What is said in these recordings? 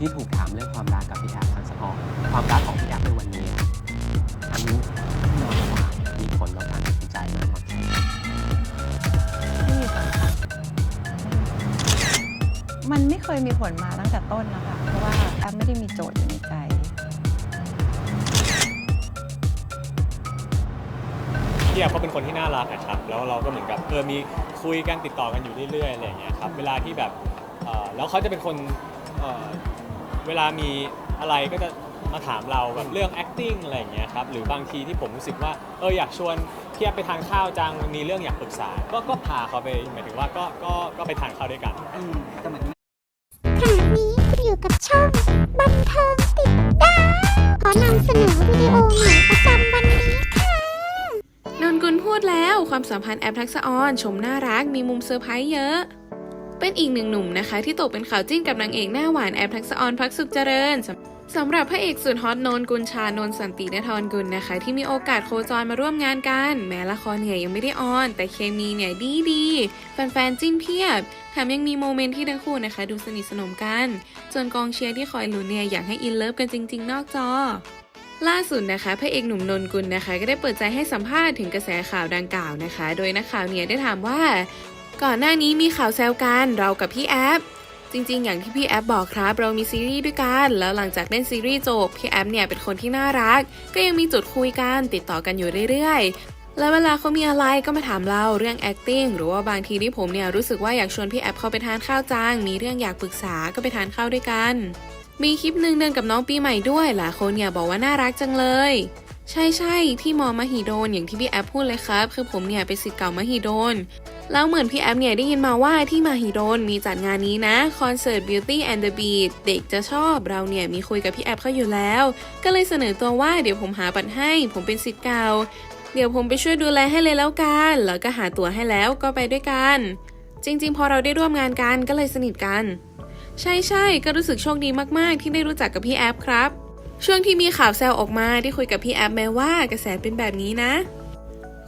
ที่ถูกถามเรื่องความรักกับพี่แอฟทักษะออนความรักของพี่แอฟในวันนี้อันนี้แน่นอนว่ามีผลต่อการตัดสินใจมากน้อยแค่ไหนไม่มีผลค่ะ มันไม่เคยมีผลมาตั้งแต่ต้นนะคะ เพราะว่าแอปไม่ได้มีโจทย์อยู่ในใจ พี่แอฟเขาเป็นคนที่น่ารักนะครับ แล้วเราก็เหมือนกับเออมีคุยกันติดต่อกันอยู่เรื่อยๆอะไรอย่างเงี้ยครับ เวลาที่แบบเอ่อแล้วเขาจะเป็นคนเอ่อ เวลามีอะไรก็จะมาถามเราแบบเรื่อง acting อะไรอย่างเงี้ยครับหรือบางทีที่ผมรู้สึกว่าเอออยากชวนเพี่แอฟไปทานข้าวจังมีเรื่องอยากปรึกษา ก็ก็พาเขาไปหมายถึงว่าก็ก็ก็ไปทานข้าวด้วยกัน อืมแต่เหมือนขณะนี้คุณอยู่กับช่องบันเทิงติดดาวขอนำเสนอวิดีโอใหม่ประจำวันนี้ค่ะ นนกุลพูดแล้วความสัมพันธ์แอปทักษะออนชมน่ารักมีมุมเซอร์ไพรส์เยอะ เป็นอีกหนึ่งหนุ่มนะคะ ที่ตกเป็นข่าวจิ้นกับนางเอกหน้าหวานแอปทักษะออนพักสุขเจริญสำหรับพระเอกสุดฮอตนนกุลชานนสันตินทรกุลนะคะ ที่มีโอกาสโคจรมาร่วมงานกัน แม้ละครเนี่ยยังไม่ได้ออน แต่เคมีเนี่ยดีดีแฟนๆจิ้นเพียบแถมยังมีโมเมนต์ที่ทั้งคู่นะคะ ดูสนิทสนมกัน จนกองเชียร์ที่คอยลุ้นเนี่ยอยากให้อินเลิฟกันจริง ๆ นอกจอล่าสุดนะคะพระเอกหนุ่มนนกุลนะคะ ก็ได้เปิดใจให้สัมภาษณ์ถึงกระแสข่าวดังกล่าวนะคะ โดยนักข่าวเนี่ยได้ถามว่า ก่อนหน้านี้มีข่าวแซวกันเรากับพี่แอฟจริงๆ อย่างที่พี่แอฟบอกครับ เรามีซีรีส์ด้วยกัน แล้วหลังจากเล่นซีรีส์จบ พี่แอฟเนี่ยเป็นคนที่น่ารัก ก็ยังมีจุดคุยกันติดต่อกันอยู่เรื่อยๆ แล้วเวลาเขามีอะไรก็มาถามเราเรื่อง acting หรือว่าบางทีที่ผมเนี่ยรู้สึกว่าอยากชวนพี่แอฟเข้าไปทานข้าวจัง มีเรื่องอยากปรึกษาก็ไปทานข้าวด้วยกัน มีคลิปหนึ่งเดินกับน้องปีใหม่ด้วยหลายคนเนี่ยบอกว่าน่ารักจังเลย ใช่ใช่ที่มอมหิดลอย่างที่พี่แอฟพูดเลยครับ คือผมเนี่ยเป็นศิษย์เก่ามหิดลแล้วเหมือนพี่แอฟเนี่ยได้ยินมาว่าที่มหิดลมีจัดงานนี้นะคอนเสิร์ต Beauty and the Beat เด็กจะชอบเราเนี่ยมีคุยกับพี่แอฟเขาอยู่แล้ว ก็เลยเสนอตัวว่าเดี๋ยวผมหาบัตรให้ ผมเป็นศิษย์เก่า เดี๋ยวผมไปช่วยดูแลให้เลยแล้วกัน แล้วก็หาตั๋วให้แล้วก็ไปด้วยกัน จริง ๆ พอเราได้ร่วมงานกันก็เลยสนิทกัน ใช่ใช่ก็รู้สึกโชคดีมากๆ ที่ได้รู้จักกับพี่แอฟครับ ช่วงที่มีข่าวแซวออกมาที่คุยกับพี่แอฟแม้ว่ากระแสเป็นแบบนี้นะ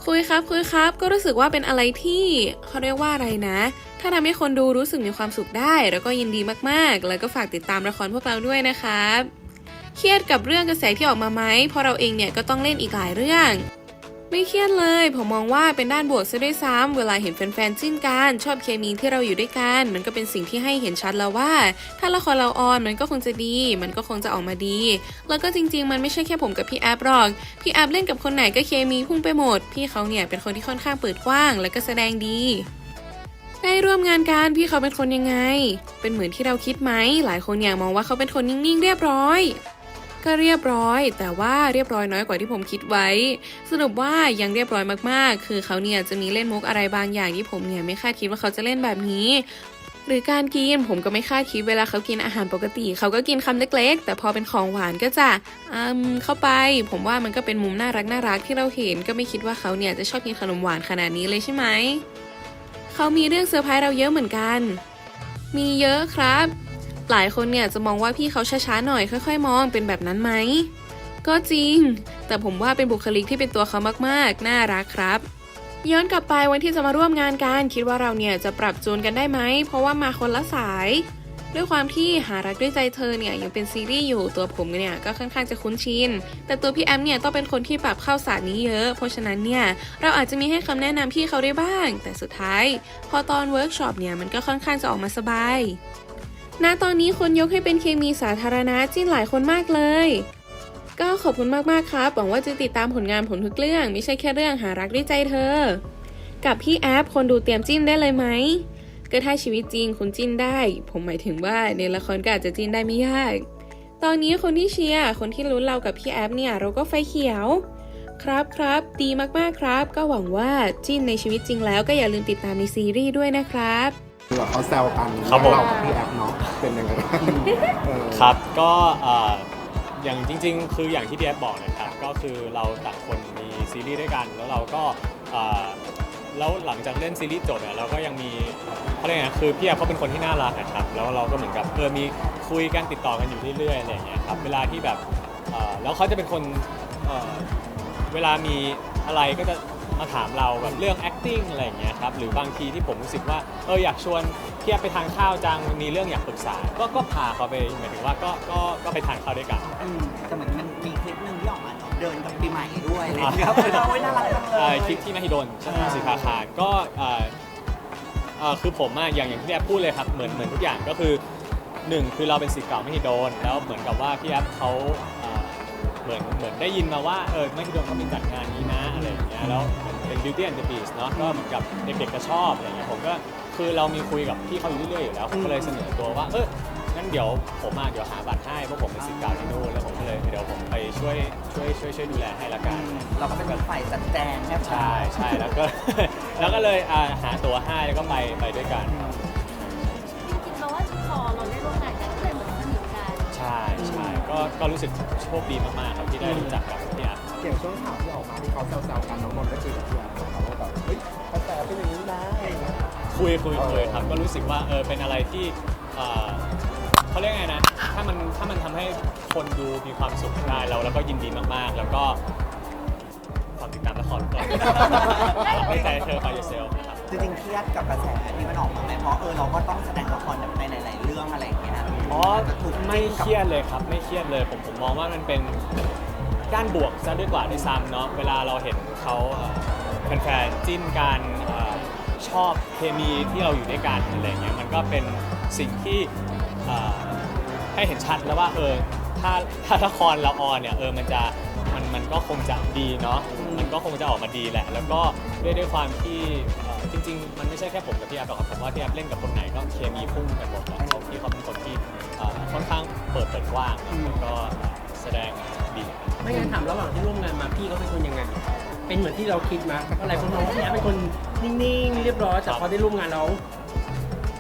คุยครับคุยครับ ก็รู้สึกว่าเป็นอะไรที่เขาเรียกว่าอะไรนะ ถ้าทำให้คนดูรู้สึกมีความสุขได้แล้วก็ยินดีมากๆ แล้วก็ฝากติดตามละครพวกเราด้วยนะครับเครียดกับเรื่องกระแสที่ออกมาไหมเพราะเราเองเนี่ยก็ต้องเล่นอีกหลายเรื่อง ไม่เครียดเลย ผมมองว่าเป็นด้านบวกซะด้วยซ้ำเวลาเห็นแฟนๆจิ้นกันชอบเคมีที่เราอยู่ด้วยกัน มันก็เป็นสิ่งที่ให้เห็นชัดแล้วว่า ถ้าละครเราออนมันก็คงจะดี มันก็คงจะออกมาดี แล้วก็จริง ๆ มันไม่ใช่แค่ผมกับพี่แอฟหรอก พี่แอฟเล่นกับคนไหนก็เคมีพุ่งไปหมด พี่เขาเนี่ยเป็นคนที่ค่อนข้างเปิดกว้าง และก็แสดงดีได้ร่วมงานกันพี่เขาเป็นคนยังไง เป็นเหมือนที่เราคิดไหม หลายคนเนี่ยมองว่าเขาเป็นคนนิ่งๆ เรียบร้อย ก็เรียบร้อย แต่ว่าเรียบร้อยน้อยกว่าที่ผมคิดไว้ สรุปว่ายังเรียบร้อยมากๆ คือเขาเนี่ยจะมีเล่นมุกอะไรบางอย่างที่ผมเนี่ยไม่คาดคิดว่าเขาจะเล่นแบบนี้หรือการกินผมก็ไม่คาดคิดเวลาเขากินอาหารปกติ เขาก็กินคำเล็ก ๆ แต่พอเป็นของหวานก็จะอืมเข้าไป ผมว่ามันก็เป็นมุมน่ารักน่ารักที่เราเห็นก็ไม่คิดว่าเขาเนี่ยจะชอบกินขนมหวานขนาดนี้เลยใช่ไหมเขามีเรื่องเซอร์ไพรส์เราเยอะเหมือนกัน มีเยอะครับ หลายคนเนี่ยจะมองว่าพี่เขาช้าๆหน่อยค่อย ๆ มองเป็นแบบนั้นไหม ก็จริง แต่ผมว่าเป็นบุคลิกที่เป็นตัวเขามากๆ น่ารักครับ ย้อนกลับไปวันที่จะมาร่วมงานกันคิดว่าเราเนี่ยจะปรับจูนกันได้ไหม เพราะว่ามาคนละสาย ด้วยความที่หารักด้วยใจเธอเนี่ยยังเป็นซีรีส์อยู่ตัวผมเนี่ยก็ค่อนข้างจะคุ้นชิน แต่ตัวพี่แอมเนี่ยต้องเป็นคนที่ปรับเข้าศาสตร์นี้เยอะ เพราะฉะนั้นเนี่ยเราอาจจะมีให้คำแนะนำพี่เขาได้บ้าง แต่สุดท้าย พอตอนเวิร์กช็อปเนี่ยมันก็ค่อนข้างจะออกมาสบาย ณตอนนี้คนยกให้เป็นเคมีสาธารณะจิ้นหลายคนมากเลย ก็ขอบคุณมากๆครับหวังว่าจะติดตามผลงานผมทุกเรื่องไม่ใช่แค่เรื่องหารักด้วยใจเธอ กับพี่แอปคนดูเตรียมจิ้นได้เลยไหมก็ถ้าชีวิตจริงคุณจิ้นได้ ผมหมายถึงว่าในละครก็อาจจะจิ้นได้ไม่ยาก ตอนนี้คนที่เชียร์คนที่ลุ้นเรากับพี่แอปเนี่ยเราก็ไฟเขียว ครับครับดีมากๆครับ ก็หวังว่าจิ้นในชีวิตจริงแล้วก็อย่าลืมติดตามในซีรีส์ด้วยนะครับ คือแบบเขาแซวกันครับผม เรากับพี่แอฟเนาะเป็นยังไงบ้างเออครับก็เอ่ออย่างจริง ๆ คืออย่างที่พี่แอฟบอกนะครับก็คือเราต่างคนมีซีรีส์ด้วยกันแล้วเราก็เอ่อแล้วหลังจากเล่นซีรีส์จบเนี่ยเราก็ยังมีเขาเรียกไงคือพี่แอฟเขาเป็นคนที่น่ารักนะครับแล้วเราก็เหมือนกับเออมีคุยกันติดต่อกันอยู่เรื่อยๆอะไรอย่างเงี้ยครับเวลาที่แบบเอ่อแล้วเขาจะเป็นคนเอ่อเวลามีอะไรก็จะ มาถามเราแบบเรื่อง acting อะไรอย่างเงี้ยครับหรือบางทีที่ผมรู้สึกว่าเอออยากชวนพี่แอฟไปทานข้าวจังมีเรื่องอยากปรึกษา ก็ก็พาเขาไปหมายถึงว่าก็ก็ก็ไปทานข้าวด้วยกัน อืมแต่เหมือนมันมีคลิปหนึ่งที่ออกมาเนอะเดินกับปีใหม่ด้วยอะไรอย่างเงี้ยครับโอ้ยน่ารักจังเลเอ่อย คลิปที่มหิดลใช่ไหมสิคาคารก็เอ่อเอ่อคือผมอะอย่างอย่างที่พี่แอฟพูดเลยครับเหมือนเหมือนทุกอย่างก็คือหนึ่งคือเราเป็นศิษย์เก่ามหิดลแล้วเหมือนกับว่าพี่แอฟเขาเอ่อเหมือนเหมือนได้ยินมาว่าเออมหิดลเขามีจัดงานนี้นะอะไรอ ย่างเงี้ยแล้วเป็น Beauty and the Beast เนาะก็เหมือนกับเด็กๆก็ชอบอะไรเงี้ยผมก็คือเรามีคุยกับพี่เขาอยู่เรื่อยๆอยู่แล้วผมก็เลยเสนอตัวว่าเอองั้นเดี๋ยวผมอะเดี๋ยวหาบัตรให้เพราะผมเป็นศิษย์เก่าที่นู่นแล้วผมก็เลยเดี๋ยวผมไปช่วยช่วยช่วยช่วยดูแลให้ละกันเราก็เป็นแบบฝ่ายจัดแจงแค่ใช่ใช่แล้วก็ แล้วก็เลยอ่าหาตั๋วให้แล้วก็ไปไปด้วยกันครับจริงๆเราว่าพอเราได้ร่วมงานกันก็เลยเหมือนสนิทกัน ใช่ใช่ก็ก็รู้สึกโชคดีมากๆครับที่ได้รู้จักกับพี่อัพ อย่างช่วงข่าวที่ออกมาที่เขาแซวๆกันน้องนนท์ได้คุยกับพี่แอฟเขาว่าแบบเฮ้ยกระแสเป็นอย่างนี้นะอะไรอย่างเงี้ย คุยคุยคุยครับก็รู้สึกว่าเออเป็นอะไรที่เอ่อเขาเรียกไงนะถ้ามันถ้ามันทำให้คนดูมีความสุขได้เราแล้วก็ยินดีมากๆ แล้วก็ฝากติดตามละครก่อนในใจเธอไปเซลนะครับ จริงๆเครียดกับกระแสที่มันออกมาไหมเพราะเออเราก็ต้องแสดงละครในหลายๆเรื่องอะไรอย่างเงี้ยอ๋อจะถูกไม่เครียดเลยครับไม่เครียดเลยผมผมมองว่ามันเป็น ด้านบวกซะด้วยกว่าด้วยซ้ำเนาะเวลาเราเห็นเขาเอ่อแฟนๆจิ้นกันเอ่อชอบเคมีที่เราอยู่ด้วยกันอะไรเงี้ยมันก็เป็นสิ่งที่เอ่อให้เห็นชัดแล้วว่าเออถ้าถ้าละครเราออนเนี่ยเออมันจะมันมันก็คงจะดีเนาะมันก็คงจะออกมาดีแหละ แล้วก็ด้วยด้วยความที่เอ่อจริง ๆ มันไม่ใช่แค่ผมกับพี่แอฟหรอกครับผมว่าพี่แอฟเล่นกับคนไหนก็เคมีพุ่งกันหมดแหละเขาที่เขาเป็นคนที่เอ่อค่อนข้างเปิดเปิดกว้างนะแล้วก็ แสดงดีไม่งั้นถามระหว่างที่ร่วมงานมาพี่เขาเป็นคนยังไง เป็นเหมือนที่เราคิดมาอะไรคนมองว่าพี่แอฟเป็นคนนิ่งๆ เรียบร้อยแต่พอได้ร่วมงานแล้ว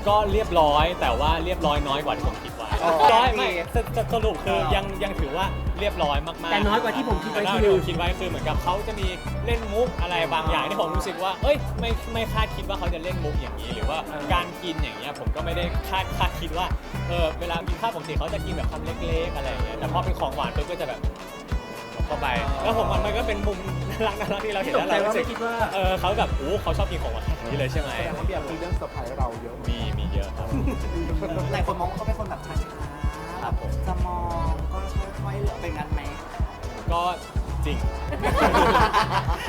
ก็เรียบร้อยแต่ว่าเรียบร้อยน้อยกว่าที่ผมคิดไว้ อ๋อร้อยไม่สสสรุปคือยังยังถือว่าเรียบร้อยมากๆแต่น้อยกว่าที่ผมคิดไว้แต่น้อยคืกว่าอที่ผมคิดไว้คือเหมือนกับเขาจะมีเล่นมุกอะไรบางอย่างที่ผมรู้สึกว่า เอ้ยไม่ไม่คาดคิดว่าเขาจะเล่นมุกอย่างนี้ หรือว่าการกินอย่างเงี้ยผมก็ไม่ได้คาดคาดคิดว่าเออเวลากินข้าวปกติเขาจะกินแบบคำเล็กๆอะไรอย่างเงี้ยแต่พอเป็นของหวานปุ๊บก็จะแบบเข้าไป แล้วผมว่ามันก็เป็นมุมน่ารักน่ารักที่เราเห็นตแล้วกใจเราว่ารู้สึไม่กคิดว่าเออเขาแบบโอ้เขาชอบกินของหวานอย่างนี้เลยใช่ไหมแสดงว่าพี่แอฟมีเรื่องเซอร์ไพรส์เราเยอะมีมีเยอะครับหลายคนมองว่าเขาเป็นคนแบบช้าครับผมๆจะมองก็ค่อยๆเป็นงั้นไหมก็จริง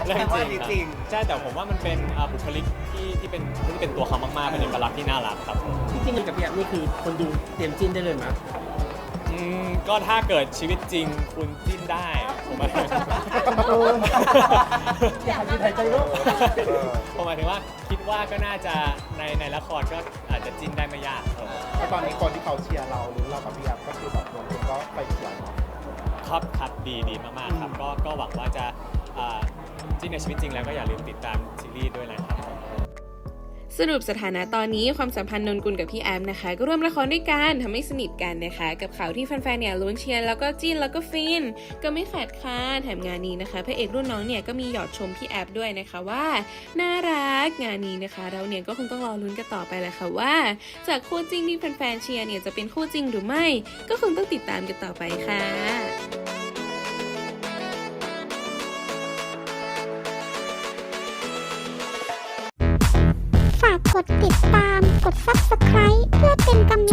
เรื่องแต่ว่าจริงจริงครับใช่แต่ผมว่ามันเป็นอ่าบุคลิกที่ที่เป็นที่เป็นตัวเขามากๆเป็นเอกลักษณ์ที่น่ารักครับที่จริงกับพี่แอฟนี่คือคนดูเตรียมจิ้นได้เลยมั้ย อืมก็ถ้าเกิดชีวิตจริงคุณจิ้นได้ผมหมายถึงอยากจะหายใจโลกผมหมายถึงว่าคิดว่าก็น่าจะในในละครก็อาจจะจิ้นได้ไม่ยากครับแล้วตอนนี้คนที่เขาเชียร์เราหรือเรากับพี่แอฟก็คือแบบนนท์ก็ไปเชียร์เนาะครับครับดีดีมากๆครับ ก็ก็หวังว่าจะอ่าจิ้นในชีวิตจริงแล้วก็อย่าลืมติดตามซีรีส์ด้วยนะครับ สรุปสถานะตอนนี้ความสัมพันธ์นนกุลกับพี่แอมนะคะ ก็ร่วมละครด้วยกันทำให้สนิทกันนะคะ กับข่าวที่แฟนๆเนี่ยลุ้นเชียร์แล้วก็จิ้นแล้วก็ฟิน ก็ไม่ขาดคาดแถมงานนี้นะคะพระเอกรุ่นน้องเนี่ยก็มีหยอดชมพี่แอฟด้วยนะคะว่าน่ารักงานนี้นะคะ เราเนี่ยก็คงต้องรอลุ้นกันต่อไปแหละค่ะว่า จากคู่จริงที่แฟนๆเชียร์เนี่ยจะเป็นคู่จริงหรือไม่ ก็คงต้องติดตามกันต่อไปค่ะากดติดตาม กด Subscribe เพื่อเป็นกำลัง